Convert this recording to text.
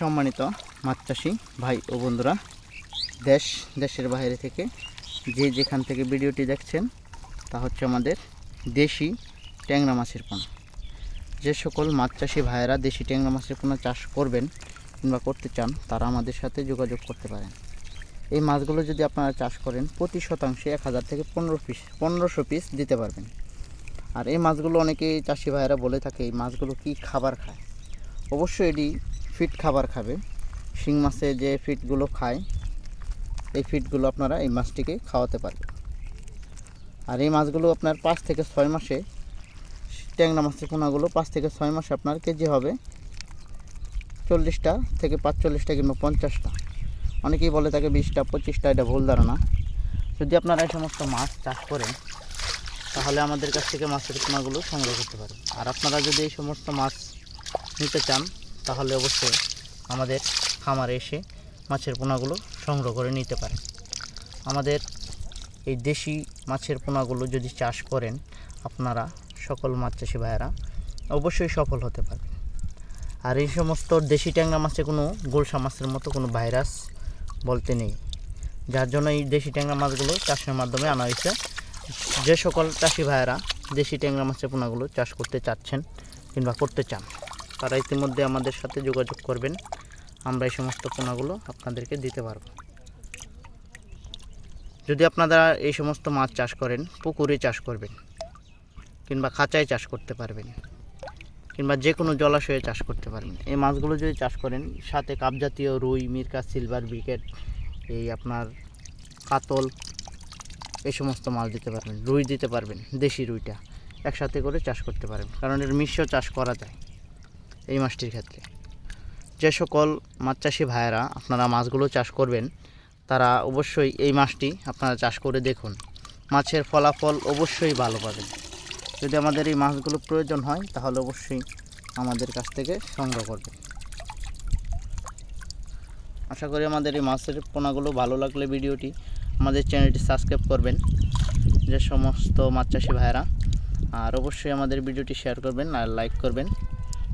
সম্মানিত মাছ চাষি ভাই ও বন্ধুরা, দেশ, দেশের বাইরে থেকে যে যেখান থেকে ভিডিওটি দেখছেন, তা হচ্ছে আমাদের দেশি ট্যাংরা মাছের পোনা। যে সকল মাছ চাষি ভাইয়েরা দেশি ট্যাংরা মাছের পোনা চাষ করবেন কিংবা করতে চান, তারা আমাদের সাথে যোগাযোগ করতে পারেন। এই মাছগুলো যদি আপনারা চাষ করেন, প্রতি শতাংশে এক হাজার থেকে পনেরো পিস, পনেরোশো পিস দিতে পারবেন। আর এই মাছগুলো অনেকেই চাষি ভাইয়েরা বলে থাকে, এই মাছগুলো কি খাবার খায়? অবশ্যই এটি ফিট খাবার খাবে। শিং মাছে যে ফিটগুলো খায়, এই ফিটগুলো আপনারা এই মাছটিকে খাওয়াতে পারবেন। আর এই মাছগুলো আপনার পাঁচ থেকে ছয় মাসে, ট্যাংরা মাছের পোনাগুলো পাঁচ থেকে ছয় মাসে আপনার কেজি হবে চল্লিশটা থেকে পাঁচচল্লিশটা কিংবা পঞ্চাশটা। অনেকেই বলে থাকে বিশটা, পঁচিশটা, এটা ভুল ধারণা। যদি আপনারা এই সমস্ত মাছ চাষ করেন, তাহলে আমাদের কাছ থেকে মাছের পোনাগুলো সংগ্রহ করতে পারেন। আর আপনারা যদি এই সমস্ত মাছ নিতে চান তাহলে অবশ্যই আমাদের খামারে এসে মাছের পোনাগুলো সংগ্রহ করে নিতে পারেন আমাদের এই দেশি মাছের পোনাগুলো যদি চাষ করেন আপনারা সকল মাছ চাষি ভাইয়েরা অবশ্যই সফল হতে পারবেন। আর এই সমস্ত দেশি ট্যাংরা মাছে কোনো গোলসা মাছের মতো কোনো ভাইরাস বলতে নেই। যার জন্য এই দেশি ট্যাংরা মাছগুলো চাষের মাধ্যমে আনা হয়েছে। যে সকল চাষি ভাইয়েরা দেশি ট্যাংরা মাছের পোনাগুলো চাষ করতে চাচ্ছেন কিংবা করতে চান তারা ইতিমধ্যে আমাদের সাথে যোগাযোগ করবেন। আমরা এই সমস্ত পোনাগুলো আপনাদেরকে দিতে পারব। যদি আপনারা এই সমস্ত মাছ চাষ করেন, পুকুরে চাষ করবেন কিংবা খাঁচায় চাষ করতে পারবেন কিংবা যে কোনো জলাশয়ে চাষ করতে পারবেন, এই মাছগুলো যদি চাষ করেন, সাথে কাপ জাতীয় রুই, মিরকা, সিলভার ব্রিকেট এই আপনার কাতল, এই সমস্ত মাছ দিতে পারবেন, রুই দিতে পারবেন, দেশি রুইটা একসাথে করে চাষ করতে পারবেন, কারণ এর মিশ্র চাষ করা যায়। এই মাছটির ক্ষেত্রে। যে সকল মাছ চাষি ভাইয়েরা আপনারা মাছগুলো চাষ করবেন, তারা অবশ্যই এই মাছটি আপনারা চাষ করে দেখুন। মাছের ফলাফল অবশ্যই ভালো পাবেন। যদি আমাদের এই মাছগুলো প্রয়োজন হয়, তাহলে অবশ্যই আমাদের কাছ থেকে সংগ্রহ করবেন। আশা করি আমাদের এই মাছের পোনাগুলো ভালো লাগলে ভিডিওটি আমাদের চ্যানেলটি সাবস্ক্রাইব করবেন, যে সমস্ত মাছ চাষি ভাইয়েরা। আর অবশ্যই আমাদের ভিডিওটি শেয়ার করবেন আর লাইক করবেন।